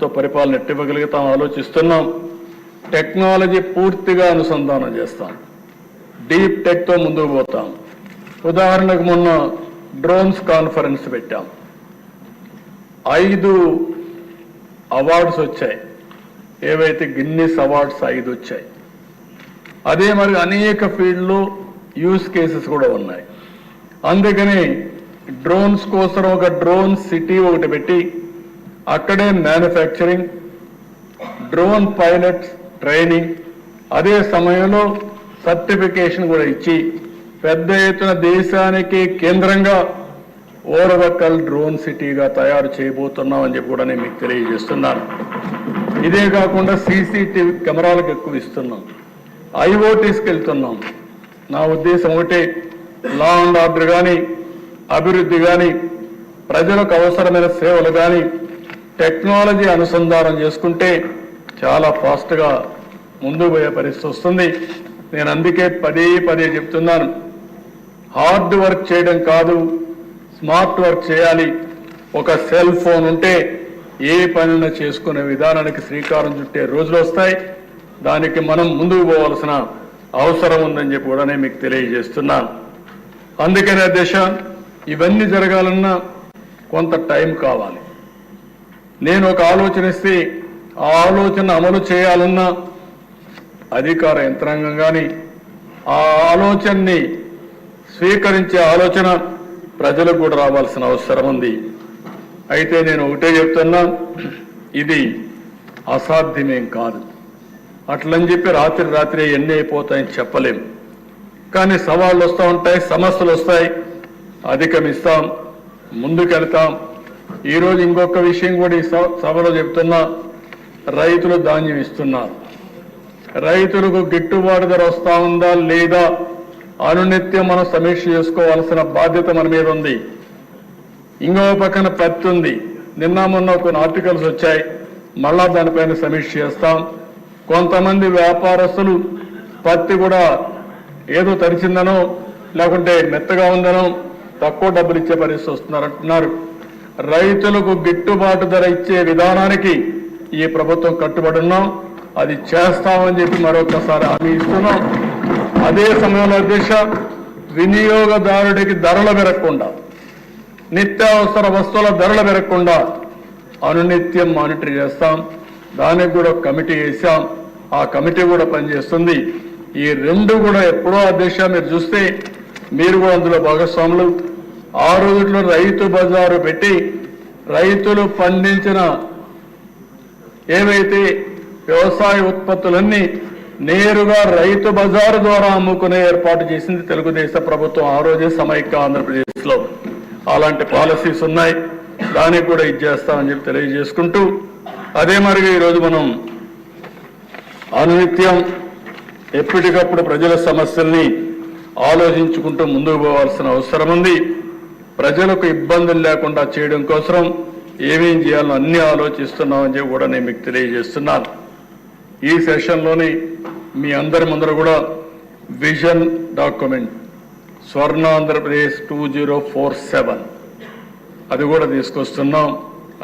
తో పరిపాలన ఎట్టివ్వగలుగుతాం ఆలోచిస్తున్నాం. టెక్నాలజీ పూర్తిగా అనుసంధానం చేస్తాం. డీప్ టెక్తో ముందుకు పోతాం. ఉదాహరణకు మొన్న డ్రోన్స్ కాన్ఫరెన్స్ పెట్టాం. ఐదు అవార్డ్స్ వచ్చాయి. ఏవైతే గిన్నిస్ అవార్డ్స్ ఐదు వచ్చాయి. అదే మరి అనేక ఫీల్డ్లో యూస్ కేసెస్ కూడా ఉన్నాయి. అందుకని డ్రోన్స్ కోసం ఒక డ్రోన్ సిటీ ఒకటి పెట్టి అక్కడే మ్యానుఫ్యాక్చరింగ్ డ్రోన్ పైలట్స్ ట్రైనింగ్ అదే సమయంలో సర్టిఫికేషన్ కూడా ఇచ్చి పెద్ద ఎత్తున దేశానికి కేంద్రంగా ఓరవక్కల్ డ్రోన్ సిటీగా తయారు చేయబోతున్నామని చెప్పి కూడా నేను మీకు తెలియజేస్తున్నాను. ఇదే కాకుండా సీసీటీవీ కెమెరాలకు ఎక్కువ ఇస్తున్నాం. ఐఓటీస్కి వెళ్తున్నాం. నా ఉద్దేశం ఒకటి లా అండ్ ఆర్డర్ కానీ అభివృద్ధి కానీ ప్రజలకు అవసరమైన సేవలు కానీ టెక్నాలజీ అనుసంధానం చేసుకుంటే చాలా ఫాస్ట్గా ముందుకు పోయే పరిస్థితి వస్తుంది. నేను అందుకే పదే పదే చెప్తున్నాను. హార్డ్ వర్క్ చేయడం కాదు స్మార్ట్ వర్క్ చేయాలి. ఒక సెల్ ఫోన్ ఉంటే ఏ పనిన చేసుకునే విధానానికి శ్రీకారం చుట్టే రోజులు వస్తాయి. దానికి మనం ముందుకు పోవాల్సిన అవసరం ఉందని చెప్పి కూడా నేను మీకు తెలియజేస్తున్నాను అందుకనే దిశ ఇవన్నీ జరగాలన్నా కొంత టైం కావాలి. నేను ఒక ఆలోచన ఇస్తే ఆ ఆలోచన అమలు చేయాలన్నా అధికార యంత్రాంగం కానీ ఆ ఆలోచనని స్వీకరించే ఆలోచన ప్రజలకు కూడా రావాల్సిన అవసరం ఉంది. అయితే నేను ఒకటే చెప్తున్నా ఇది అసాధ్యమేం కాదు. అట్లని చెప్పి రాత్రి రాత్రి ఎన్ని అయిపోతాయని చెప్పలేం. కానీ సవాళ్ళు వస్తూ ఉంటాయి సమస్యలు వస్తాయి. అధిగమిస్తాం ముందుకెళ్తాం. ఈరోజు ఇంకొక విషయం కూడా ఈ సభలో చెప్తున్నా. రైతులు ధాన్యం ఇస్తున్నారు. రైతులకు గిట్టుబాటు ధర వస్తా ఉందా లేదా అనునిత్యం మనం సమీక్ష చేసుకోవాల్సిన బాధ్యత మన మీద ఉంది. ఇంకో పక్కన పత్తి ఉంది. నిన్న మొన్న కొన్ని ఆర్టికల్స్ వచ్చాయి. మళ్ళా దానిపైన సమీక్ష చేస్తాం. కొంతమంది వ్యాపారస్తులు పత్తి కూడా ఏదో తరిచిందనో లేకుంటే మెత్తగా ఉందనో తక్కువ డబ్బులు ఇచ్చే పరిస్థితి వస్తున్నారు అంటున్నారు. రైతులకు గిట్టుబాటు ధర ఇచ్చే విధానానికి ఈ ప్రభుత్వం కట్టుబడి ఉన్నాం. అది చేస్తామని చెప్పి మరొకసారి హామీ ఇస్తున్నాం. అదే సమయంలో దిశ వినియోగదారుడికి ధరలు పెరగకుండా నిత్యావసర వస్తువుల ధరలు పెరగకుండా అనునిత్యం మానిటర్ చేస్తాం. దానికి కూడా కమిటీ వేసాం ఆ కమిటీ కూడా పనిచేస్తుంది. ఈ రెండు కూడా ఎప్పుడో ఆ దిశ మీరు చూస్తే మీరు కూడా అందులో భాగస్వాములు. ఆ రోజుల్లో రైతు బజారు పెట్టి రైతులు పండించిన ఏవైతే వ్యవసాయ ఉత్పత్తులన్నీ నేరుగా రైతు బజారు ద్వారా అమ్ముకునే ఏర్పాటు చేసింది తెలుగుదేశం ప్రభుత్వం ఆ రోజే సమైక్య ఆంధ్రప్రదేశ్లో. అలాంటి పాలసీస్ ఉన్నాయి. దానికి కూడా ఇచ్చేస్తామని చెప్పి తెలియజేసుకుంటూ అదే మరిగా ఈరోజు మనం అనునిత్యం ఎప్పటికప్పుడు ప్రజల సమస్యల్ని ఆలోచించుకుంటూ ముందుకు పోవాల్సిన అవసరం ఉంది. ప్రజలకు ఇబ్బందులు లేకుండా చేయడం కోసం ఏమేం చేయాలో అన్ని ఆలోచిస్తున్నామని చెప్పి కూడా నేను మీకు తెలియజేస్తున్నాను. ఈ సెషన్లోని మీ అందరి ముందర కూడా vision document Swarna Andhra Pradesh two zero four seven అది కూడా తీసుకొస్తున్నాం.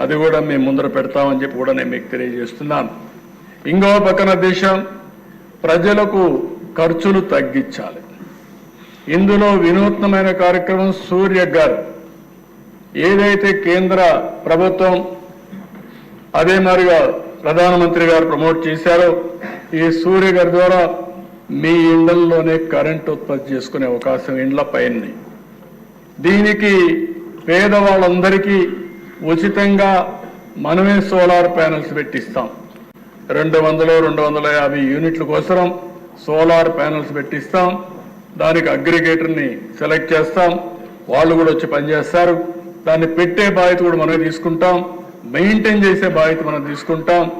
అది కూడా మేము ముందర పెడతామని చెప్పి కూడా నేను మీకు తెలియజేస్తున్నాను. ఇంకో పక్కన దేశం ప్రజలకు ఖర్చులు తగ్గించాలి. ఇందులో వినూత్నమైన కార్యక్రమం సూర్య గారు. ఏదైతే కేంద్ర ప్రభుత్వం అదే మరిగా ప్రధానమంత్రి గారు ప్రమోట్ చేశారో ఈ సూర్య గారి ద్వారా మీ ఇళ్ళలోనే కరెంట్ ఉత్పత్తి చేసుకునే అవకాశం ఇండ్ల పైన దీనికి పేదవాళ్ళందరికీ ఉచితంగా మనమే సోలార్ ప్యానెల్స్ పెట్టిస్తాం. రెండు వందలు రెండు వందల యాభై యూనిట్ల కోసం సోలార్ ప్యానెల్స్ పెట్టిస్తాం. దానికి అగ్రిగేటర్ని సెలెక్ట్ చేస్తాం. వాళ్ళు కూడా వచ్చి పనిచేస్తారు. దాన్ని పెట్టే బాధ్యత కూడా మనమే తీసుకుంటాం. మెయింటైన్ చేసే బాధ్యత మనం తీసుకుంటాం.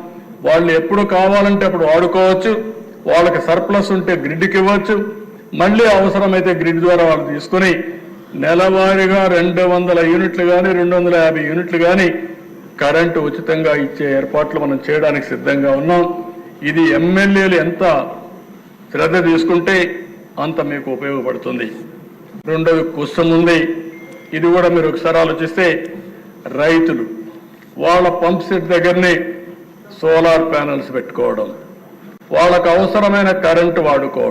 వాళ్ళు ఎప్పుడు కావాలంటే అప్పుడు వాడుకోవచ్చు. వాళ్ళకి సర్ప్లస్ ఉంటే గ్రిడ్కి ఇవ్వచ్చు. మళ్ళీ అవసరమైతే గ్రిడ్ ద్వారా వాళ్ళు తీసుకుని నెలవారీగా రెండు వందల యూనిట్లు కానీ రెండు వందల యాభై యూనిట్లు కానీ కరెంటు ఉచితంగా ఇచ్చే ఏర్పాట్లు మనం చేయడానికి సిద్ధంగా ఉన్నాం. ఇది ఎమ్మెల్యేలు ఎంత శ్రద్ధ తీసుకుంటే అంత మీకు ఉపయోగపడుతుంది. రెండవ కుసం ఉంది. ఇది కూడా మీరు ఒకసారి ఆలోచిస్తే రైతులు వాళ్ళ పంప్ సెట్ దగ్గరనే సోలార్ ప్యానల్స్ పెట్టుకోవడం వాళ్ళకు అవసరమైన కరెంటు వాడుకోవడం.